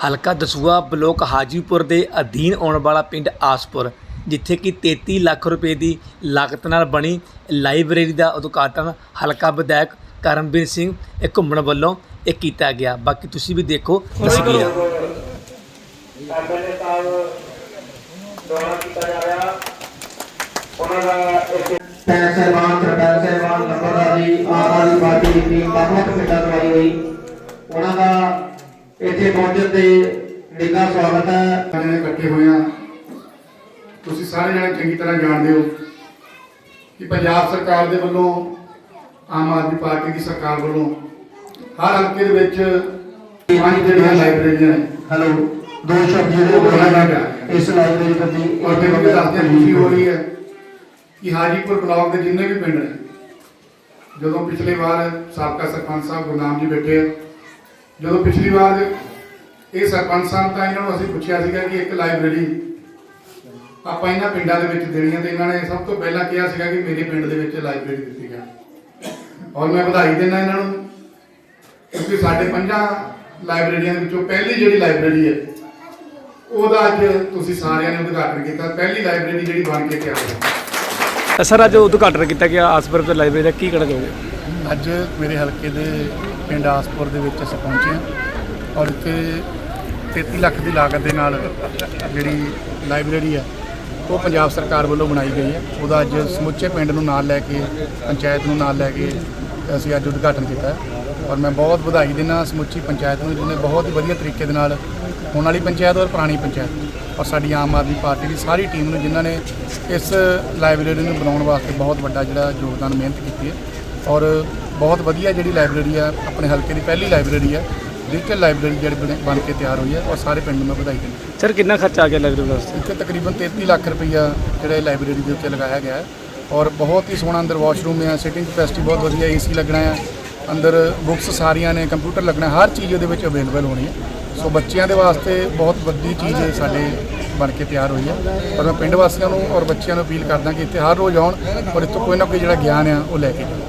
ਹਲਕਾ ਦਸੂਆ ਬਲੋਕ ਹਾਜੀਪੁਰ ਦੇ ਅਧੀਨ ਆਉਣ ਵਾਲਾ ਪਿੰਡ ਆਸਪੁਰ, ਜਿੱਥੇ ਕਿ 33 ਲੱਖ ਰੁਪਏ ਦੀ ਲਾਗਤ ਨਾਲ ਬਣੀ ਲਾਇਬ੍ਰੇਰੀ ਦਾ ਉਦਘਾਟਨ ਹਲਕਾ ਵਿਧਾਇਕ ਕਰਮਵੀਰ ਸਿੰਘ ਘੁੰਮਣ ਵੱਲੋਂ ਇਹ ਕੀਤਾ ਗਿਆ। ਬਾਕੀ ਤੁਸੀਂ ਵੀ ਦੇਖੋ ਤਸਵੀਰਾਂ ਐਮਐਲਏ ਸਾਹਿਬ ਦੁਆਰਾ ਕੀਤਾ ਜਾ ਰਿਹਾ ਉਹਨਾਂ ਦਾ ਇੱਕ ਪੈਰ ਸਹਿਬਾਨ ਸਰਦਾਰ ਸਹਿਬਾਨ ਨੰਬਰਦਾਰ ਜੀ ਆਮ ਆਦਮੀ ਪਾਰਟੀ ਦੀ ਟੀਮ ਵੱਖ-ਵੱਖ ਪਿੰਡਾਂ ਤੋਂ ਹੋਈ ਉਹਨਾਂ ਦਾ ਇੱਥੇ ਪਹੁੰਚਣ ਤੇ ਨਿੱਘਾ ਸਵਾਗਤ ਹੈ। ਸਾਰੇ ਇਕੱਠੇ ਹੋਏ ਆ ਤੁਸੀਂ ਸਾਰੇ ਜਣੇ ਚੰਗੀ ਤਰ੍ਹਾਂ ਜਾਣਦੇ ਹੋ ਕਿ ਪੰਜਾਬ ਸਰਕਾਰ ਦੇ ਵੱਲੋਂ ਆਮ ਆਦਮੀ ਪਾਰਟੀ ਦੀ ਸਰਕਾਰ ਵੱਲੋਂ ਹਰ ਹਲਕੇ ਦੇ ਵਿੱਚ ਪੰਜ ਜਿਹੜੀਆਂ ਲਾਇਬ੍ਰੇਰੀਆਂ ਨੇ ਹੈਲੋ ਦੋ ਸ਼ਬਦ ਜਿਹੜੇ ਬੋਲਣਾ ਚਾਹੁੰਦੇ ਇਸ ਲਾਇਬ੍ਰੇਰੀ ਪ੍ਰਤੀ ਔਰ ਮੈਨੂੰ ਵੀ ਦੱਸਦੇ ਖੁਸ਼ੀ ਹੋ ਰਹੀ ਹੈ ਕਿ ਹਾਜੀਪੁਰ ਬਲਾਕ ਦੇ ਜਿੰਨੇ ਵੀ ਪਿੰਡ ਨੇ ਜਦੋਂ ਪਿਛਲੀ ਵਾਰ ਸਾਬਕਾ ਸਰਪੰਚ ਸਾਹਿਬ ਗੁਰਨਾਮ ਜੀ ਬੈਠੇ ਆ ਜਦੋਂ ਪਿਛਲੀ ਵਾਰ ਇਹ ਸਰਪੰਚ ਸਾਹਿਬ ਤਾਂ ਇਹਨਾਂ ਨੂੰ ਅਸੀਂ ਪੁੱਛਿਆ ਸੀਗਾ ਕਿ ਇੱਕ ਲਾਇਬ੍ਰੇਰੀ ਆਪਾਂ ਇਹਨਾਂ ਪਿੰਡਾਂ ਦੇ ਵਿੱਚ ਦੇਣੀ ਹੈ ਤੇ ਇਹਨਾਂ ਨੇ ਸਭ ਤੋਂ ਪਹਿਲਾਂ ਕਿਹਾ ਸੀਗਾ ਕਿ ਮੇਰੇ ਪਿੰਡ ਦੇ ਵਿੱਚ ਲਾਇਬ੍ਰੇਰੀ ਦਿੱਤੀ ਜਾ ਔਰ ਮੈਂ ਵਧਾਈ ਦਿੰਦਾ ਇਹਨਾਂ ਨੂੰ ਕਿਉਂਕਿ ਸਾਡੇ ਪੰਜਾਂ ਲਾਇਬ੍ਰੇਰੀਆਂ ਦੇ ਵਿੱਚੋਂ ਪਹਿਲੀ ਜਿਹੜੀ ਲਾਇਬ੍ਰੇਰੀ ਹੈ ਉਹਦਾ ਅੱਜ ਤੁਸੀਂ ਸਾਰਿਆਂ ਨੇ ਉਦਘਾਟਨ ਕੀਤਾ ਪਹਿਲੀ ਲਾਇਬ੍ਰੇਰੀ ਜਿਹੜੀ ਬਣ ਕੇ ਤਿਆਰ ਹੈ। ਸਰ ਅੱਜ ਉਦਘਾਟਨ ਕੀਤਾ ਗਿਆ ਆਸਪੁਰ ਦੇ ਲਾਇਬ੍ਰੇਰੀ ਦਾ ਕੀ ਕਹਿਣਾ ਚਾਹੋਗੇ? ਅੱਜ ਮੇਰੇ ਹਲਕੇ ਦੇ ਪਿੰਡ ਆਸਪੁਰ ਦੇ ਵਿੱਚ ਅਸੀਂ ਪਹੁੰਚੇ ਹਾਂ ਔਰ ਇੱਥੇ 33 ਲੱਖ ਦੀ ਲਾਗਤ ਦੇ ਨਾਲ ਜਿਹੜੀ ਲਾਇਬ੍ਰੇਰੀ ਹੈ, ਉਹ ਪੰਜਾਬ ਸਰਕਾਰ ਵੱਲੋਂ ਬਣਾਈ ਗਈ ਹੈ। ਉਹਦਾ ਅੱਜ ਸਮੁੱਚੇ ਪਿੰਡ ਨੂੰ ਨਾਲ ਲੈ ਕੇ, ਪੰਚਾਇਤ ਨੂੰ ਨਾਲ ਲੈ ਕੇ ਅਸੀਂ ਅੱਜ ਉਦਘਾਟਨ ਕੀਤਾ ਔਰ ਮੈਂ ਬਹੁਤ ਵਧਾਈ ਦਿੰਦਾ ਸਮੁੱਚੀ ਪੰਚਾਇਤ ਨੂੰ, ਜਿਹਨੇ ਬਹੁਤ ਹੀ ਵਧੀਆ ਤਰੀਕੇ ਦੇ ਨਾਲ ਹੁਣ ਵਾਲੀ ਪੰਚਾਇਤ ਔਰ ਪੁਰਾਣੀ ਪੰਚਾਇਤ। ਔਰ ਸਾਡੀ ਆਮ ਆਦਮੀ ਪਾਰਟੀ ਦੀ ਸਾਰੀ ਟੀਮ ਨੂੰ, ਜਿਨ੍ਹਾਂ ਨੇ ਇਸ ਲਾਇਬ੍ਰੇਰੀ ਨੂੰ ਬਣਾਉਣ ਵਾਸਤੇ ਬਹੁਤ ਵੱਡਾ ਜਿਹੜਾ ਯੋਗਦਾਨ ਮਿਹਨਤ ਕੀਤੀ ਹੈ। ਔਰ ਬਹੁਤ ਵਧੀਆ ਜਿਹੜੀ ਲਾਇਬ੍ਰੇਰੀ ਹੈ ਆਪਣੇ ਹਲਕੇ ਦੀ ਪਹਿਲੀ ਲਾਇਬ੍ਰੇਰੀ ਹੈ ਡਿਜੀਟਲ ਲਾਇਬ੍ਰੇਰੀ ਜਿਹੜੀ ਬਣੇ- ਕੇ ਤਿਆਰ ਹੋਈ ਹੈ ਔਰ ਸਾਰੇ ਪਿੰਡ ਨੂੰ ਮੈਂ ਵਧਾਈ ਦਿੰਦਾ ਸਰ ਕਿੰਨਾ ਖਰਚਾ ਆ ਗਿਆ ਲਾਇਬ੍ਰੇਰੀ ਵਾਸਤੇ ਇੱਥੇ ਤਕਰੀਬਨ 33 ਲੱਖ ਰੁਪਈਆ ਜਿਹੜਾ ਲਾਇਬ੍ਰੇਰੀ ਦੇ ਉੱਤੇ ਲਗਾਇਆ ਗਿਆ ਹੈ। ਔਰ ਬਹੁਤ ਹੀ ਸੋਹਣਾ ਅੰਦਰ ਵਾਸ਼ਰੂਮ ਹੈ ਸਿਟਿੰਗ ਕਪੈਸਿਟੀ ਬਹੁਤ ਵਧੀਆ ਏਸੀ ਲੱਗਣਾ ਹੈ ਅੰਦਰ ਬੁੱਕਸ ਸਾਰੀਆਂ ਨੇ ਕੰਪਿਊਟਰ ਲੱਗਣਾ ਹਰ ਚੀਜ਼ ਉਹਦੇ ਵਿੱਚ ਅਵੇਲੇਬਲ ਹੋਣੀ ਹੈ ਸੋ ਬੱਚਿਆਂ ਦੇ ਵਾਸਤੇ ਬਹੁਤ ਵੱਡੀ ਚੀਜ਼ ਸਾਡੇ ਬਣ ਕੇ ਤਿਆਰ ਹੋਈ ਹੈ ਔਰ ਮੈਂ ਪਿੰਡ ਵਾਸੀਆਂ ਨੂੰ ਔਰ ਬੱਚਿਆਂ ਨੂੰ ਅਪੀਲ ਕਰਦਾ ਕਿ ਇੱਥੇ ਹਰ ਰੋਜ਼ ਆਉਣ ਔਰ ਇੱਥੋਂ ਕੋਈ ਨਾ ਕੋਈ ਜਿਹੜਾ ਗਿਆਨ ਆ ਉਹ ਲੈ ਕੇ ਜਾਣ।